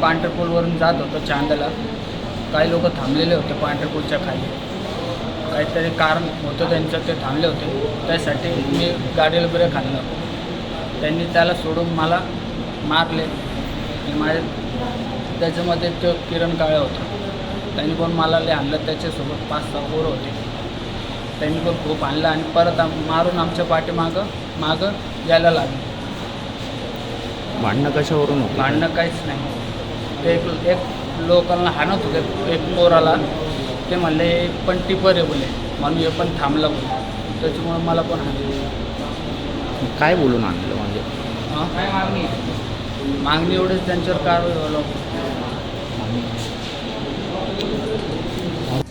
पांढरपूलवरून जात होतो चांदला. काही लोक थांबलेले होते पांढरपूलच्या खाली. काहीतरी कारण होतं त्यांचं ते थांबले होते. त्यासाठी मी गाडीला ब्रेक खाल्लं त्यांनी त्याला सोडून मला मारले. आणि माझ्या त्याच्यामध्ये तो किरण काळे होता. त्यांनी पण मला लय आणलं त्याच्यासोबत पाच सहा पोरं होते. त्यांनी पण खूप आणलं आणि परत मारून आमच्या पाठीमागं मागं यायला लागले. भांडणं कशावरून होती? भांडणं काहीच नाही. ते एक एक लोकांना हाणत होते. एक पोराला. ते म्हणले पण टिपर आहे बोले. म्हणून हे पण थांबलं बोले. त्याच्यामुळे मला पण हाणलं. काय बोलून आणलं म्हणजे? हं? मागणी. एवढीच त्यांच्यावर कारवाई व्हायला